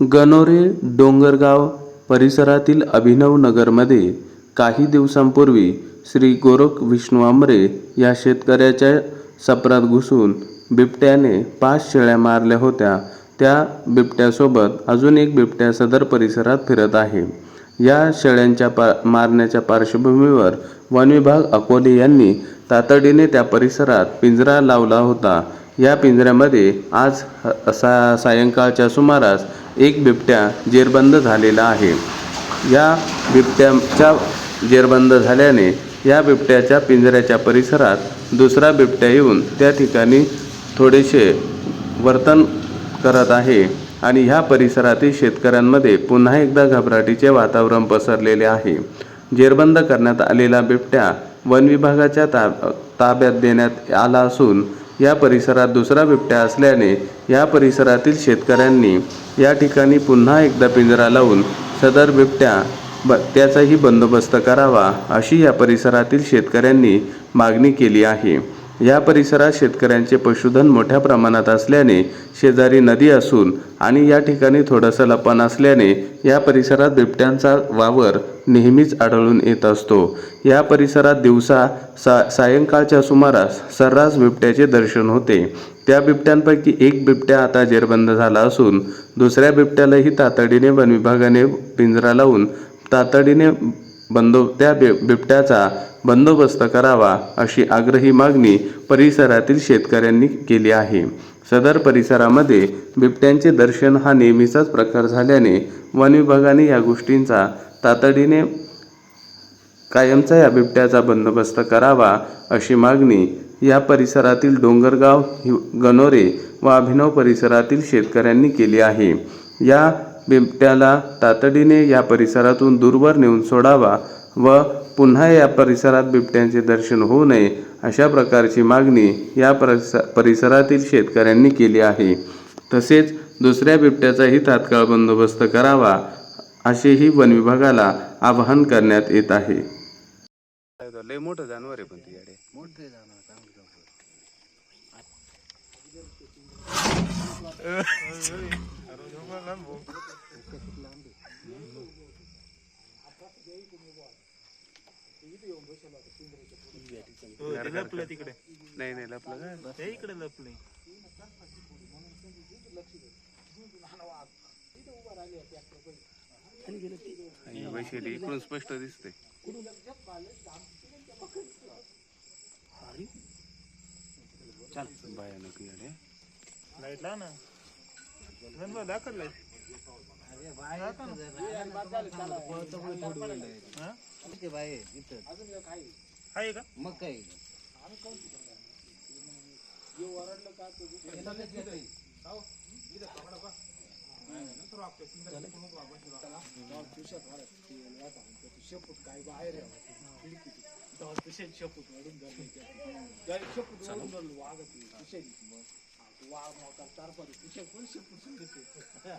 गणोरे डोंगरगाव परिसरातील अभिनव नगरमध्ये काही दिवसांपूर्वी श्री गोरख विष्णू आमरे या शेतकऱ्याच्या सपरात घुसून बिबट्याने पाच शेळ्या मारल्या होत्या. त्या बिबट्यासोबत अजून एक बिबट्या सदर परिसरात फिरत आहे. या शेळ्यांच्या पा मारण्याच्या पार्श्वभूमीवर वन विभाग अकोले यांनी तातडीने त्या परिसरात पिंजरा लावला होता. या पिंजऱ्यामध्ये आज सा सायंकाळच्या सुमारास एक बिबट्या जेरबंद झालेला आहे. या बिबट्याच्या जेरबंद झाल्याने या बिबट्याच्या पिंजऱ्याच्या परिसरात दुसरा बिबट्या येऊन त्या ठिकाणी थोडेसे वर्तन करत आहे आणि ह्या परिसरातील शेतकऱ्यांमध्ये पुन्हा एकदा घबराटीचे वातावरण पसरलेले आहे. जेरबंद करण्यात आलेला बिबट्या वन विभागाच्या ताब ताब्यात देण्यात आला असून या परिसरात दुसरा बिबट्या असल्याने या परिसरातील शेतकऱ्यांनी या ठिकाणी पुन्हा एकदा पिंजरा लावून सदर बिबट्या ब त्याचाही बंदोबस्त करावा अशी या परिसरातील शेतकऱ्यांनी मागणी केली आहे. या परिसरात शेतकऱ्यांचे पशुधन मोठ्या प्रमाणात असल्याने शेजारी नदी असून आणि या ठिकाणी थोडंसं लपण असल्याने या परिसरात बिबट्यांचा वावर नेहमीच आढळून येत असतो. या परिसरात दिवसा सा सायंकाळच्या सुमारास सर्रास बिबट्याचे दर्शन होते. त्या बिबट्यांपैकी एक बिबट्या आता जेरबंद झाला असून दुसऱ्या बिबट्यालाही तातडीने वन विभागाने पिंजरा लावून तातडीने बंदो त्या बि बिबट्याचा बंदोबस्त करावा अशी आग्रही मागणी परिसरातील शेतकऱ्यांनी केली आहे. सदर परिसरामध्ये बिबट्यांचे दर्शन हा नेहमीचाच प्रकार झाल्याने वन विभागाने या गोष्टींचा तातडीने कायमचा या बिबट्याचा बंदोबस्त करावा अशी मागणी या परिसरातील डोंगरगाव हि- व अभिनव परिसरातील शेतकऱ्यांनी केली आहे. या बिबट्याला तातडीने या परिसरातून दूरवर नेऊन सोडावा व पुन्हा या परिसरात बिबट्यांचे दर्शन होऊ नये अशा प्रकारची मागणी या परिस परिसरातील शेतकऱ्यांनी केली आहे तसेच दुसऱ्या बिबट्याचाही तात्काळ बंदोबस्त करावा असेही वन विभागाला आवाहन करण्यात येत आहे लय मोठं जानवर आहे पण ती गाडी मोठे जाणार लपलं तिकडे नाही नाही लपलं का ते इकडे लपले वैशाली इकडून स्पष्ट दिसते भयानक गाडी लाइट ला ना नंबर दाखल लाइट अरे बाय ते बाय इथं. अजून काय आहे का? मग काय? आम्ही काऊन ओरडलं का शेपूट काय बाहेर शेपूट वाढून शेपूट वाढून धरलो वागत विषय वाघ मोठा चार पाच विषय पण शेपूट सांगितले